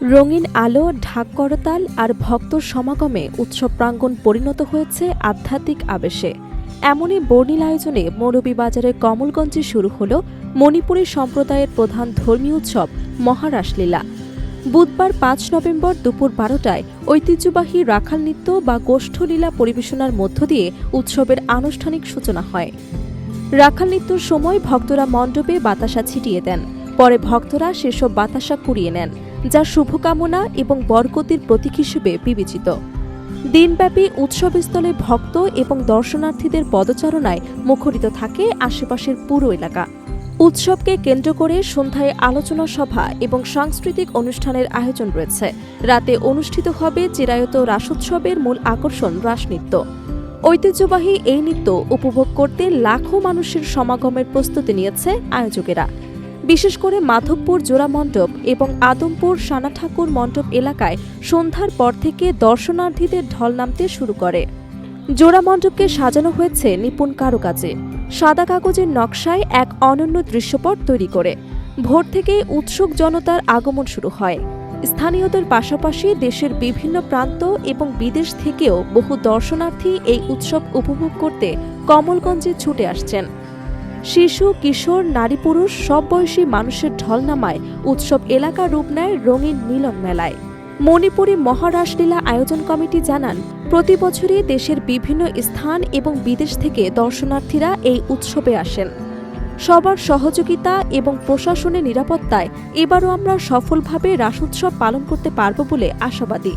রঙিন আলো, ঢাক করতাল আর ভক্তর সমাগমে উৎসব প্রাঙ্গণ পরিণত হয়েছে আধ্যাত্মিক আবেশে। এমনই বর্ণিল আয়োজনে মৌরবী মৌলভীবাজারের কমলগঞ্জে শুরু হল মণিপুরী সম্প্রদায়ের প্রধান ধর্মীয় উৎসব মহারাসলীলা। বুধবার পাঁচ নভেম্বর দুপুর বারোটায় ঐতিহ্যবাহী রাখাল নৃত্য বা গোষ্ঠলীলা পরিবেশনার মধ্য দিয়ে উৎসবের আনুষ্ঠানিক সূচনা হয়। রাখাল নৃত্যর সময় ভক্তরা মণ্ডপে বাতাসা ছিটিয়ে দেন। পরে ভক্তরা সেসব বাতাসা কুড়িয়ে নেন। যা শুভকামনা এবং বরকতির প্রতীক হিসেবে বিবেচিত। দিনব্যাপী উৎসবস্থলে ভক্ত এবং দর্শনার্থীদের পদচারণায় মুখরিত থাকে আশেপাশের পুরো এলাকা। উৎসবকে কেন্দ্র করে সন্ধ্যায় আলোচনা সভা এবং সাংস্কৃতিক অনুষ্ঠানের আয়োজন রয়েছে। রাতে অনুষ্ঠিত হবে চিরায়ত রাসোৎসবের মূল আকর্ষণ রাসনৃত্য। ঐতিহ্যবাহী এই নৃত্য উপভোগ করতে লাখো মানুষের সমাগমের প্রস্তুতি নিয়েছে আয়োজকেরা। বিশেষ করে মাধবপুর জোড়া মণ্ডপ এবং আদমপুর সানা ঠাকুর মণ্ডপ এলাকায় সন্ধ্যার পর থেকে দর্শনার্থীদের ঢল নামতে শুরু করে। জোড়া মণ্ডপকে সাজানো হয়েছে নিপুণ কারুকাজে। সাদা কাগজের নকশায় এক অনন্য দৃশ্যপট তৈরি করে। ভোর থেকেই উৎসুক জনতার আগমন শুরু হয়। স্থানীয়দের পাশাপাশি দেশের বিভিন্ন প্রান্ত এবং বিদেশ থেকেও বহু দর্শনার্থী এই উৎসব উপভোগ করতে কমলগঞ্জে ছুটে আসছেন। শিশু, কিশোর, নারী, পুরুষ, সব বয়সী মানুষের ঢল নামায় উৎসব এলাকা রূপ নেয় রঙিন মিলন মেলায়। মণিপুরী মহারাসলীলা আয়োজন কমিটি জানান, প্রতি বছরই দেশের বিভিন্ন স্থান এবং বিদেশ থেকে দর্শনার্থীরা এই উৎসবে আসেন। সবার সহযোগিতা এবং প্রশাসনের নিরাপত্তায় এবারও আমরা সফলভাবে রাসোৎসব পালন করতে পারব বলে আশাবাদী।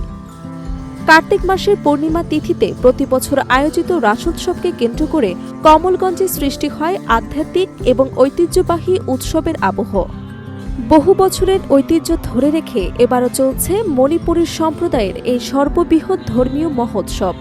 কার্তিক মাসের পূর্ণিমা তিথিতে প্রতি বছর আয়োজিত রাসোৎসবকে কেন্দ্র করে কমলগঞ্জে সৃষ্টি হয় আধ্যাত্মিক এবং ঐতিহ্যবাহী উৎসবের আবহ। বহু বছরের ঐতিহ্য ধরে রেখে এবারও চলছে মণিপুরের সম্প্রদায়ের এই সর্ববৃহৎ ধর্মীয় মহোৎসব।